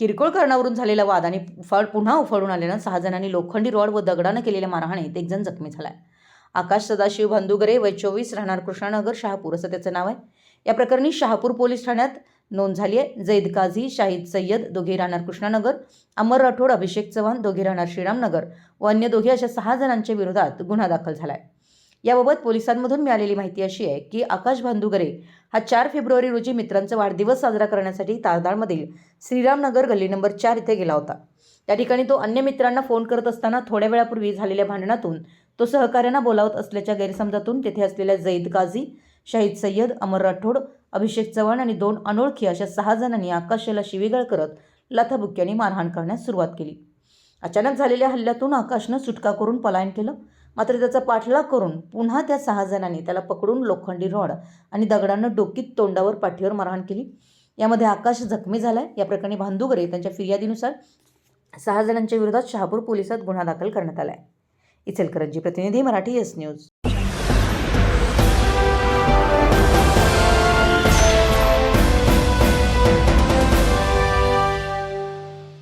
किरकोळ कारणावरून झालेला वाद आणि उफाळ पुन्हा उफाळून आल्यानं सहा जणांनी लोखंडी रॉड व दगडानं केलेल्या मारहाणीत एक जण जखमी झालाय. आकाश सदाशिव भांदुगरे वय चोवीस राहणार कृष्णानगर शहापूर असं त्याचं नाव आहे. या प्रकरणी शहापूर पोलीस ठाण्यात नोंद झाली आहे. जैद काझी शाहिद सय्यद दोघे राहणार कृष्णानगर अमर राठोड अभिषेक चव्हाण दोघे राहणार श्रीरामनगर व अन्य दोघे अशा सहा जणांच्या विरोधात गुन्हा दाखल झाला आहे याबाबत पोलिसांमधून मिळालेली माहिती अशी आहे की आकाश भांदुगरे हा चार फेब्रुवारी रोजी मित्रांचा वाढदिवस साजरा करण्यासाठी तारदाळमधील श्रीरामनगर गल्ली नंबर चार इथे गेला होता. त्या ठिकाणी तो अन्य मित्रांना फोन करत असताना थोड्या वेळापूर्वी झालेल्या भांडणातून तो सहकाऱ्यांना बोलावत असल्याच्या गैरसमजातून तेथे असलेल्या जैद काझी शाहीद सय्यद अमर राठोड अभिषेक चव्हाण आणि दोन अनोळखी अशा सहा जणांनी आकाशाला शिवीगाळ करत लाथाबुक्क्यांनी मारहाण करण्यास सुरुवात केली. अचानक झालेल्या हल्ल्यातून आकाशनं सुटका करून पलायन केलं. मात्र त्याचा पाठलाग करून पुन्हा त्या सहा जणांनी त्याला पकडून लोखंडी रॉड आणि दगडानं डोकीत तोंडावर पाठीवर मारहाण केली. यामध्ये आकाश जखमी झालाय. या प्रकरणी भांदुगरे त्यांच्या फिर्यादीनुसार सहा जणांच्या विरोधात शहापूर पोलिसात गुन्हा दाखल करण्यात आलाय. इचलकरंजी प्रतिनिधी मराठी एस न्यूज.